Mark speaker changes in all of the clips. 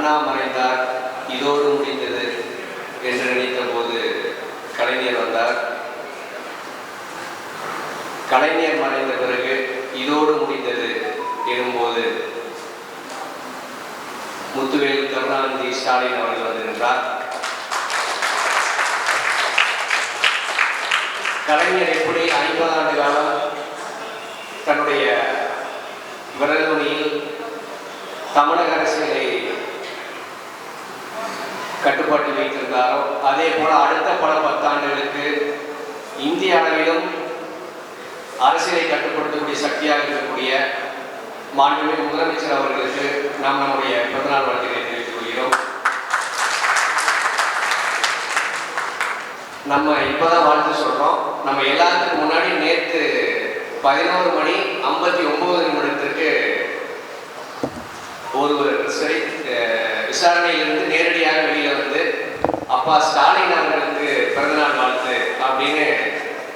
Speaker 1: அண்ணா மறைந்தார் இதோடு முடிந்தது என்று நினைத்த போது கலைஞர் வந்தார். கலைஞர் மறைந்த பிறகு இதோடு முடிந்தது எனும்போது முத்துவேலு கருணாநிதி ஸ்டாலின் அவர்கள் வந்திருந்தார். கலைஞர் எப்படி ஐம்பது ஆண்டு காலம் தன்னுடைய விரல் தமிழக அரசியலை கட்டுப்பாட்டில் வைத்திருந்தாரோ? அதே போல அடுத்த பல பத்தாண்டுகளுக்கு இந்திய அளவிலும் அரசியலை கட்டுப்படுத்தக்கூடிய சக்தியாக இருக்கக்கூடிய மாண்புமிகு முதலமைச்சர் அவர்களுக்கு நாம் நம்முடைய பிறந்தநாள் வாழ்த்துக்களை தெரிவித்துக் கொள்கிறோம். நம்ம இப்பதான் வாழ்த்து சொல்றோம். நம்ம எல்லாத்துக்கும் முன்னாடி நேற்று பதினோரு மணி ஐம்பத்தி ஒன்பது நிமிடத்திற்கு ஒருவர் சிறை விசாரணையிலிருந்து நேரடியாக வெளியில வந்து அப்பா ஸ்டாலின் அவர்களுக்கு பிறந்தநாள் வாழ்த்து அப்படின்னு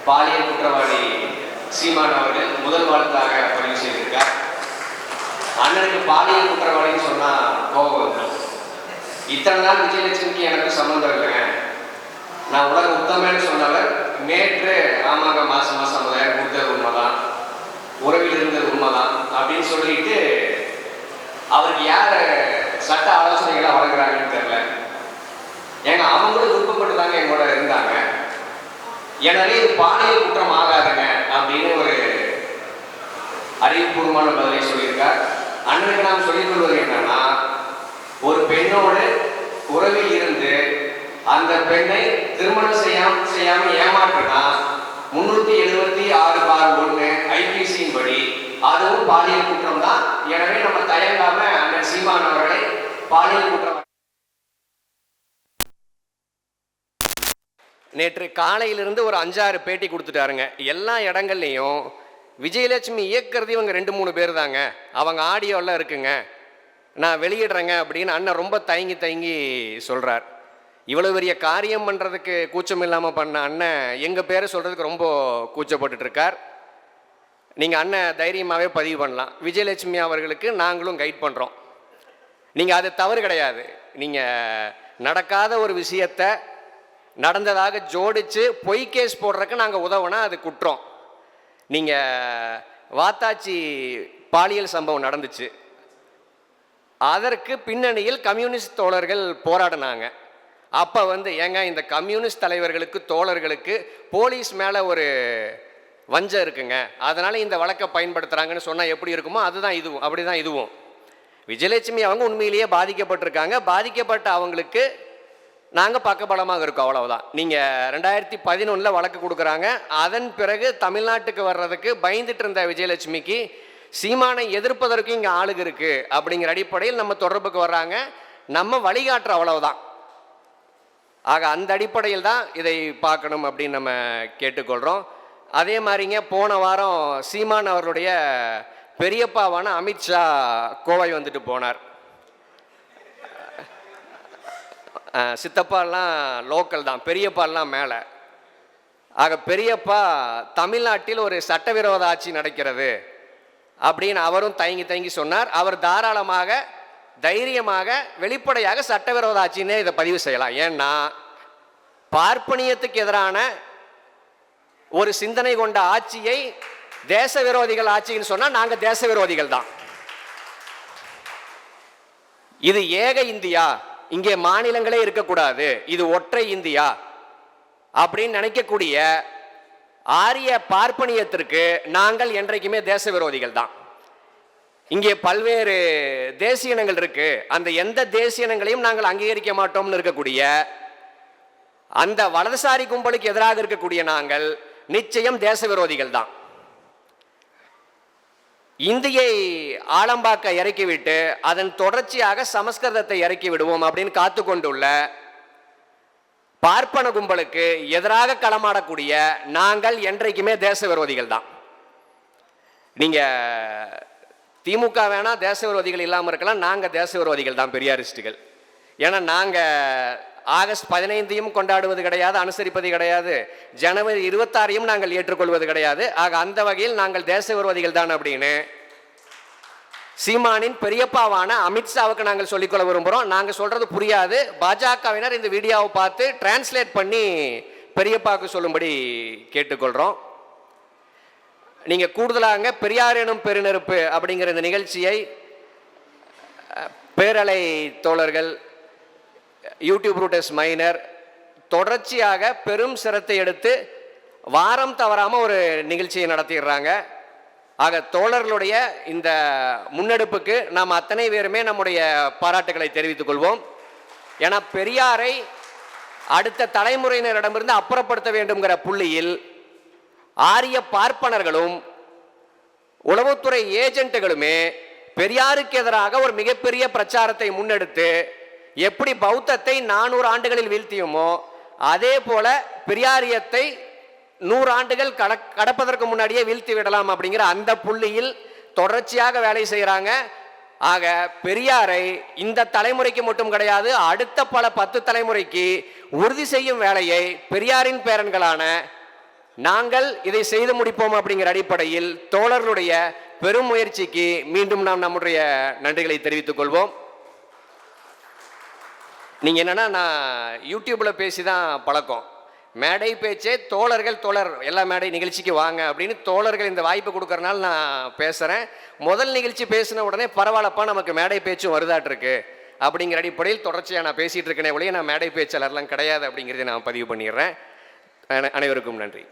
Speaker 1: பாலியல் குற்றவாளி சீமான் அவர்கள் முதல் வாழ்த்தாக பதிவு செய்திருக்கார். அண்ணனுக்கு பாலியல் குற்றவாளின்னு சொன்னா கோபம் வந்துடும் இத்தனை நாள் விஜயலட்சுமிக்கு எனக்கு சம்மந்தம் இல்லைங்க. நான் உலக உத்தமன்னு சொன்னவர் நேற்று ஆமாங்க மாசம் மாசம் ஐம்பதாயிரம் கொடுத்தது உண்மைதான். உறவில் இருந்தது உண்மைதான் அப்படின்னு சொல்லிட்டு அவருக்கு யார் சட்ட ஆலோசனைகளாக வழங்குறாங்கன்னு தெரியல. ஏங்க அவங்களும் விருப்பப்பட்டு தாங்க எங்களோட இருந்தாங்க. எனவே இது பாலியல் குற்றம் ஆகாதுங்க அப்படின்னு ஒரு அறிவுபூர்வமான பதிலை சொல்லியிருக்கார். அண்ணனுக்கு நாம் சொல்லிக் கொள்வது என்னன்னா ஒரு பெண்ணோடு உறவில் இருந்து அந்த பெண்ணை திருமணம் செய்யாம செய்யாம ஏமாற்றினா முன்னூத்தி எழுபத்தி ஆறு பார் ஒன்று ஐபிசியின் படி அதுவும் பாலியல் குற்றம் தான். எனவே நம்ம தயங்காம அந்த சீமானவர்களை பாலியல் குற்றம் நேற்று காலையிலிருந்து ஒரு அஞ்சாறு பேட்டி கொடுத்துட்டாருங்க. எல்லா இடங்கள்லையும் விஜயலட்சுமி இயக்கிறது இவங்க ரெண்டு மூணு பேர் தாங்க அவங்க ஆடியோலாம் இருக்குங்க. நான் வெளியிடுறேங்க அப்படின்னு அண்ணன் ரொம்ப தயங்கி தயங்கி சொல்கிறார் இவ்வளோ பெரிய காரியம் பண்ணுறதுக்கு கூச்சம் இல்லாமல் பண்ண அண்ணன் எங்கள் பேரை சொல்கிறதுக்கு ரொம்ப கூச்சப்பட்டுட்டு இருக்கார். நீங்கள் அண்ணன் தைரியமாகவே பதிவு பண்ணலாம். விஜயலட்சுமி அவர்களுக்கு நாங்களும் கைட் பண்ணுறோம் நீங்கள் அது தவறு கிடையாது. நீங்கள் நடக்காத ஒரு விஷயத்தை நடந்ததாக ஜோடித்து பொய் கேஸ் போடுறதுக்கு நாங்கள் உதவுனா அது குற்றம். நீங்கள் வாத்தாச்சி பாலியல் சம்பவம் நடந்துச்சு. அதற்கு பின்னணியில் கம்யூனிஸ்ட் தோழர்கள் போராடினாங்க. அப்போ வந்து ஏங்க இந்த கம்யூனிஸ்ட் தலைவர்களுக்கு தோழர்களுக்கு போலீஸ் மேலே ஒரு வஞ்சம் இருக்குங்க. அதனால் இந்த வழக்கை பயன்படுத்துகிறாங்கன்னு சொன்னால் எப்படி இருக்குமோ அதுதான் இதுவும் அப்படி தான் இதுவும். விஜயலட்சுமி அவங்க உண்மையிலேயே பாதிக்கப்பட்டிருக்காங்க. பாதிக்கப்பட்ட அவங்களுக்கு நாங்கள் பக்கபலமாக இருக்கோம் அவ்வளவுதான். நீங்கள் ரெண்டாயிரத்தி பதினொன்றில் வழக்கு கொடுக்குறாங்க. அதன் பிறகு தமிழ்நாட்டுக்கு வர்றதுக்கு பயந்துட்டு இருந்த விஜயலட்சுமிக்கு சீமானை எதிர்ப்பதற்கு இங்கே ஆளுக இருக்கு அப்படிங்கிற அடிப்படையில் நம்ம தொடர்புக்கு வர்றாங்க. நம்ம வழிகாட்டுற அவ்வளவுதான். ஆக அந்த அடிப்படையில் தான் இதை பார்க்கணும் அப்படின்னு நம்ம கேட்டுக்கொள்கிறோம் அதே மாதிரிங்க போன வாரம் சீமான் அவருடைய பெரியப்பாவான அமித்ஷா கோவை வந்துட்டு போனார். சித்தப்பாலாம் லோக்கல் தான் பெரியப்பாலாம் மேலே. ஆக பெரியப்பா தமிழ்நாட்டில் ஒரு சட்டவிரோத ஆட்சி நடக்கிறது அப்படின்னு அவரும் தயங்கி தயங்கி சொன்னார். அவர் தாராளமாக தைரியமாக வெளிப்படையாக சட்டவிரோத ஆட்சின்னே இதை பதிவு செய்யலாம். ஏன்னா பார்ப்பனியத்துக்கு எதிரான ஒரு சிந்தனை கொண்ட ஆட்சியை தேச விரோதிகள் ஆட்சின்னு சொன்னால் நாங்கள் தேச விரோதிகள் தான். இது ஏக இந்தியா இங்கே மாநிலங்களே இருக்கக்கூடாது இது ஒற்றை இந்தியா அப்படின்னு நினைக்கக்கூடிய ஆரிய பார்ப்பனியத்திற்கு நாங்கள் என்றைக்குமே தேச விரோதிகள் தான். இங்கே பல்வேறு தேசிய இனங்கள் இருக்கு அந்த எந்த தேசிய இனங்களையும் நாங்கள் அங்கீகரிக்க மாட்டோம்னு இருக்கக்கூடிய அந்த வலதுசாரி கும்பலுக்கு எதிராக இருக்கக்கூடிய நாங்கள் நிச்சயம் தேச விரோதிகள் தான் இந்தியை ஆலம்பாக்க இறக்கிவிட்டு அதன் தொடர்ச்சியாக சமஸ்கிருதத்தை இறக்கி விடுவோம் அப்படின்னு காத்து கொண்டுள்ள பார்ப்பன கும்பலுக்கு எதிராக களமாடக்கூடிய நாங்கள் என்றைக்குமே தேச விரோதிகள் தான் நீங்க திமுக வேணா தேச விரோதிகள் இல்லாமல் இருக்கலாம் நாங்கள் தேச விரோதிகள் தான் பெரியாரிஸ்டுகள். ஏன்னா நாங்கள் ஆகஸ்ட் பதினைந்தையும் கொண்டாடுவது கிடையாது அனுசரிப்பது கிடையாது. ஜனவரி இருபத்தாறையும் நாங்கள் ஏற்றுக்கொள்வது கிடையாது. ஆக அந்த வகையில் நாங்கள் தேச விரோதிகள் தான் அப்படின்னு. சீமானின் பெரியப்பாவான அமித்ஷாவுக்கு நாங்கள் சொல்லிக்கொள்ள விரும்புகிறோம் நாங்கள் சொல்றது புரியாது. பாஜகவினர் இந்த வீடியோவை பார்த்து டிரான்ஸ்லேட் பண்ணி பெரியப்பாவுக்கு சொல்லும்படி கேட்டுக்கொள்கிறோம் நீங்கள் கூடுதலாக பெரியார் எனும் பெருநெருப்பு அப்படிங்கிற இந்த நிகழ்ச்சியை பேரலை தோழர்கள் யூடியூப் ரூட்டஸ் மைனர் தொடர்ச்சியாக பெரும் சிரத்தை எடுத்து வாரம் தவறாமல் ஒரு நிகழ்ச்சியை நடத்திடுறாங்க. ஆக தோழர்களுடைய இந்த முன்னெடுப்புக்கு நாம் அத்தனை பேருமே நம்முடைய பாராட்டுகளை தெரிவித்துக் கொள்வோம். ஏன்னா பெரியாரை அடுத்த தலைமுறையினரிடமிருந்து அப்புறப்படுத்த வேண்டும்ங்கிற புள்ளியில் ஆரிய பார்ப்பனர்களும் உளவுத்துறை ஏஜென்ட்டுகளுமே பெரியாருக்கு எதிராக ஒரு மிகப்பெரிய பிரச்சாரத்தை முன்னெடுத்து எப்படி பௌத்தத்தை நானூறு ஆண்டுகளில் வீழ்த்தியுமோ அதே போல பெரியாரியத்தை நூறு ஆண்டுகள் கட கடப்பதற்கு முன்னாடியே வீழ்த்தி விடலாம் அப்படிங்கிற அந்த புள்ளியில் தொடர்ச்சியாக வேலை செய்கிறாங்க ஆக பெரியாரை இந்த தலைமுறைக்கு மட்டும் கிடையாது அடுத்த பல பத்து தலைமுறைக்கு உறுதி செய்யும் வேலையை பெரியாரின் பேரன்களான நாங்கள் இதை செய்து முடிப்போம் அப்படிங்கிற அடிப்படையில் தோழர்களுடைய பெரும் முயற்சிக்கு மீண்டும் நாம் நம்முடைய நன்றிகளை தெரிவித்துக் கொள்வோம். நீங்கள் என்னன்னா நான் யூடியூப்பில் பேசி தான் பழக்கம். மேடை பேச்சே தோழர்கள் தோழர் எல்லா மேடை நிகழ்ச்சிக்கு வாங்க அப்படின்னு தோழர்கள் இந்த வாய்ப்பு கொடுக்கறனால நான் பேசுகிறேன் முதல் நிகழ்ச்சி பேசின உடனே பரவாயில்லப்பா நமக்கு மேடை பேச்சும் வருதாட்டிருக்கு. அப்படிங்கிற அடிப்படையில் தொடர்ச்சியாக நான் பேசிகிட்டு இருக்கேனே ஒழிய நான் மேடை பேச்சாளர்லாம் கிடையாது அப்படிங்கிறத நான் பதிவு பண்ணிடுறேன். அனைவருக்கும் நன்றி.